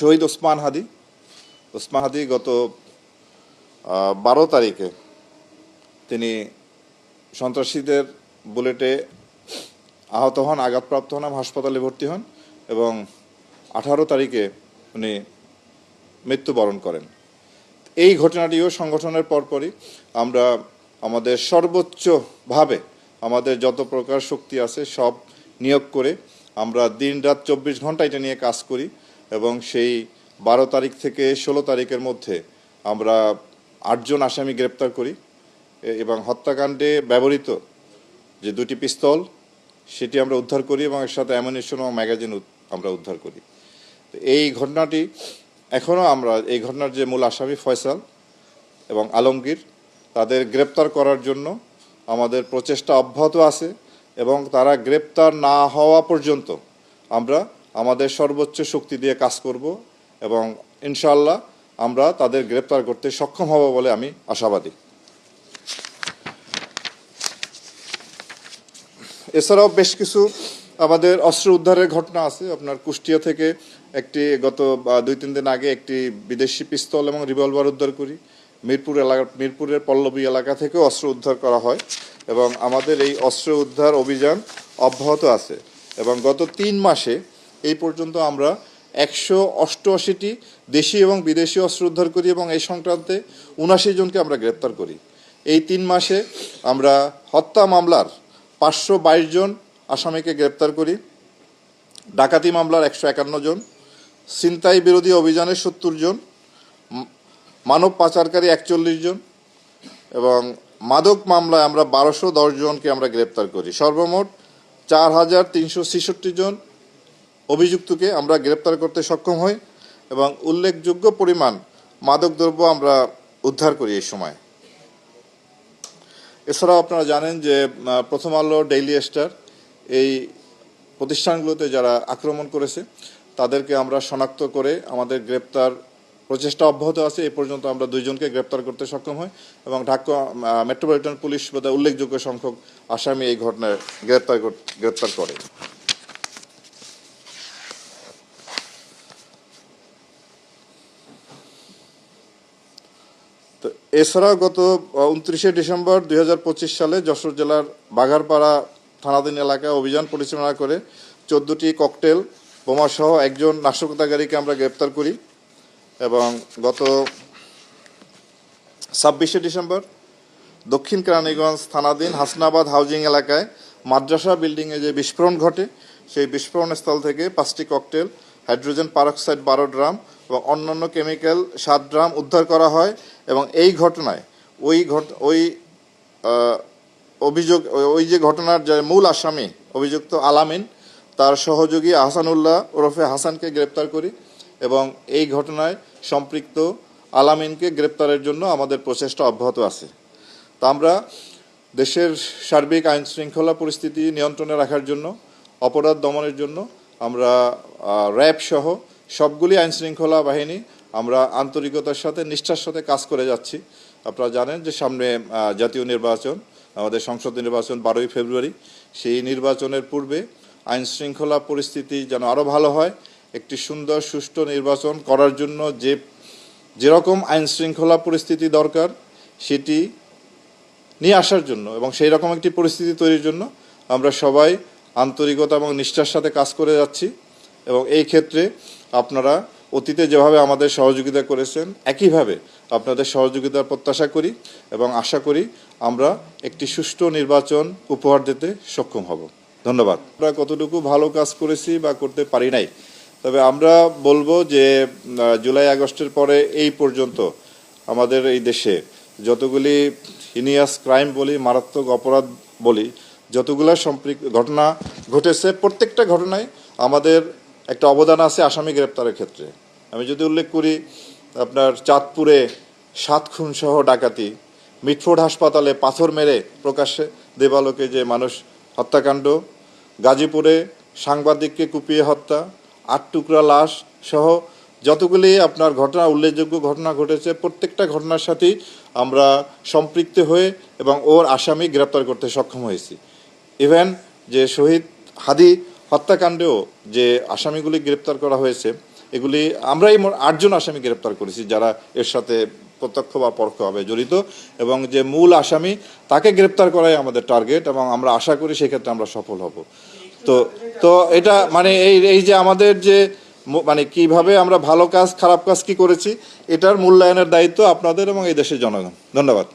শহীদ ওসমান হাদি। ওসমান হাদি গত বারো তারিখে তিনি সন্ত্রাসীদের বুলেটে আহত হন, আঘাতপ্রাপ্ত হন, হাসপাতালে ভর্তি হন এবং আঠারো তারিখে উনি মৃত্যুবরণ করেন। এই ঘটনাটিও সংগঠনের পরপরই আমরা আমাদের সর্বোচ্চভাবে আমাদের যত প্রকার শক্তি আছে সব নিয়োগ করে আমরা দিন রাত চব্বিশ ঘণ্টা এটা নিয়ে কাজ করি। এবং সেই বারো তারিখ থেকে ষোলো তারিখের মধ্যে আমরা আটজন আসামি গ্রেপ্তার করি এবং হত্যাকাণ্ডে ব্যবহৃত যে দুটি পিস্তল, সেটি আমরা উদ্ধার করি এবং এর সাথে অ্যামুনিশন এবং ম্যাগাজিন আমরা উদ্ধার করি। এই ঘটনাটি এখনও আমরা, এই ঘটনার যে মূল আসামি ফয়সাল এবং আলমগীর, তাদের গ্রেপ্তার করার জন্য আমাদের প্রচেষ্টা অব্যাহত আছে এবং তারা গ্রেপ্তার না হওয়া পর্যন্ত আমরা আমাদের সর্বোচ্চ শক্তি দিয়ে কাজ করব এবং ইনশাল্লাহ আমরা তাদের গ্রেপ্তার করতে সক্ষম হব বলে আমি আশাবাদী। এছাড়াও বেশ কিছু আমাদের অস্ত্র উদ্ধারের ঘটনা আছে। আপনার কুষ্টিয়া থেকে একটি গত দুই, তিন দিন আগে একটি বিদেশি পিস্তল এবং রিভলভার উদ্ধার করি। মিরপুর এলাকা, মিরপুরের পল্লবী এলাকা থেকেও অস্ত্র উদ্ধার করা হয় এবং আমাদের এই অস্ত্র উদ্ধার অভিযান অব্যাহত আছে এবং গত তিন মাসে এই পর্যন্ত আমরা একশো অষ্টআশিটি দেশি এবং বিদেশি অস্ত্র উদ্ধার করি এবং এই সংক্রান্তে উনাশি জনকে আমরা গ্রেপ্তার করি। এই তিন মাসে আমরা হত্যা মামলার পাঁচশো বাইশ জন আসামিকে গ্রেপ্তার করি। ডাকাতি মামলার একশো একান্ন জন। ছিনতাই বিরোধী অভিযানে সত্তর জন। মানব পাচারকারী একচল্লিশ জন। এবং মাদক মামলায় আমরা বারোশো দশ জনকে আমরা গ্রেপ্তার করি। সর্বমোট চার হাজার তিনশো ছেষট্টি জন অভিযুক্তকে আমরা গ্রেপ্তার করতে সক্ষম হই এবং উল্লেখযোগ্য পরিমাণ মাদকদ্রব্য আমরা উদ্ধার করি এই সময়। এছাড়াও আপনারা জানেন যে প্রথম আলো, ডেইলি স্টার এই প্রতিষ্ঠানগুলোতে যারা আক্রমণ করেছে, তাদেরকে আমরা শনাক্ত করে আমাদের গ্রেপ্তার প্রচেষ্টা অব্যাহত আছে। এই পর্যন্ত আমরা দুইজনকে গ্রেপ্তার করতে সক্ষম হই এবং ঢাকা মেট্রোপলিটন পুলিশ বোধহয় উল্লেখযোগ্য সংখ্যক আসামি এই ঘটনায় গ্রেপ্তার গ্রেপ্তার করে। এছাড়াও গত উনত্রিশে ডিসেম্বর দুই হাজার পঁচিশ সালে যশোর জেলার বাঘারপাড়া থানাধীন এলাকায় অভিযান পরিচালনা করে চোদ্দটি ককটেল, বোমাসহ একজন নাশকতাকারীকে আমরা গ্রেপ্তার করি এবং গত ছাব্বিশে ডিসেম্বর দক্ষিণ কেরানীগঞ্জ থানাধীন হাসনাবাদ হাউজিং এলাকায় মাদ্রাসা বিল্ডিংয়ে যে বিস্ফোরণ ঘটে, সেই বিস্ফোরণ স্থল থেকে পাঁচটি ককটেল, হাইড্রোজেন পারক্সাইড বারো ড্রাম এবং অন্যান্য কেমিক্যাল সাত ড্রাম উদ্ধার করা হয় এবং এই ঘটনায় ওই ঘট, ওই অভিযোগ, ওই- যে ঘটনার যে মূল আসামি, অভিযুক্ত আলামিন, তার সহযোগী আহসানুল্লাহ ওরফে হাসানকে গ্রেপ্তার করি এবং এই ঘটনায় সম্পৃক্ত আলামিনকে গ্রেপ্তারের জন্য আমাদের প্রচেষ্টা অব্যাহত আছে। তা আমরা দেশের সার্বিক আইন শৃঙ্খলা পরিস্থিতি নিয়ন্ত্রণে রাখার জন্য, অপরাধ দমনের জন্য আমরা র্যাব সহ সবগুলি আইন শৃঙ্খলা বাহিনী আমরা আন্তরিকতার সাথে, নিষ্ঠার সাথে কাজ করে যাচ্ছি। আপনারা জানেন যে সামনে জাতীয় নির্বাচন, আমাদের সংসদ নির্বাচন বারোই ফেব্রুয়ারি। সেই নির্বাচনের পূর্বে আইন শৃঙ্খলা পরিস্থিতি যেন আরও ভালো হয়, একটি সুন্দর, সুষ্ঠু নির্বাচন করার জন্য যে, যেরকম আইন শৃঙ্খলা পরিস্থিতি দরকার, সেটি নিয়ে আসার জন্য এবং সেই রকম একটি পরিস্থিতি তৈরির জন্য আমরা সবাই আন্তরিকতা এবং নিষ্ঠার সাথে কাজ করে যাচ্ছি। এবং এই ক্ষেত্রে আপনারা অতীতে যেভাবে আমাদের সহযোগিতা করেছেন, একইভাবে আপনাদের সহযোগিতার প্রত্যাশা করি এবং আশা করি আমরা একটি সুষ্ঠু নির্বাচন উপহার দিতে সক্ষম হব। ধন্যবাদ। আমরা কতটুকু ভালো কাজ করেছি বা করতে পারি নাই, তবে আমরা বলব যে জুলাই আগস্টের পরে এই পর্যন্ত আমাদের এই দেশে যতগুলি হিনিয়াস ক্রাইম বলি, মারাত্মক অপরাধ বলি, যতগুলো সম্পৃক্ত ঘটনা ঘটেছে, প্রত্যেকটা ঘটনায় আমাদের একটা অবদান আছে আসামি গ্রেপ্তারের ক্ষেত্রে। আমি যদি উল্লেখ করি, আপনার চাঁদপুরে সাত খুন সহ ডাকাতি, মিটফোর্ড হাসপাতালে পাথর মেরে প্রকাশ্যে দেবালোকে যে মানুষ হত্যাকাণ্ড, গাজীপুরে সাংবাদিককে কুপিয়ে হত্যা, আট টুকরা লাশ সহ যতগুলি আপনার ঘটনা, উল্লেখযোগ্য ঘটনা ঘটেছে, প্রত্যেকটা ঘটনার সাথেই আমরা সম্পৃক্ত হয়ে এবং ওর আসামি গ্রেপ্তার করতে সক্ষম হয়েছি। ইভেন যে শহীদ হাদি হত্যাকাণ্ডেও যে আসামিগুলি গ্রেপ্তার করা হয়েছে, এগুলি আমরা এই আটজন আসামি গ্রেপ্তার করেছি যারা এর সাথে প্রত্যক্ষ বা পরোক্ষভাবে জড়িত এবং যে মূল আসামি তাকে গ্রেপ্তার করাই আমাদের টার্গেট এবং আমরা আশা করি সেক্ষেত্রে আমরা সফল হব। তো তো এটা মানে এই এই যে আমাদের যে মানে কীভাবে আমরা ভালো কাজ, খারাপ কাজ কি করেছি, এটার মূল্যায়নের দায়িত্ব আপনাদের এবং এই দেশের জনগণ। ধন্যবাদ।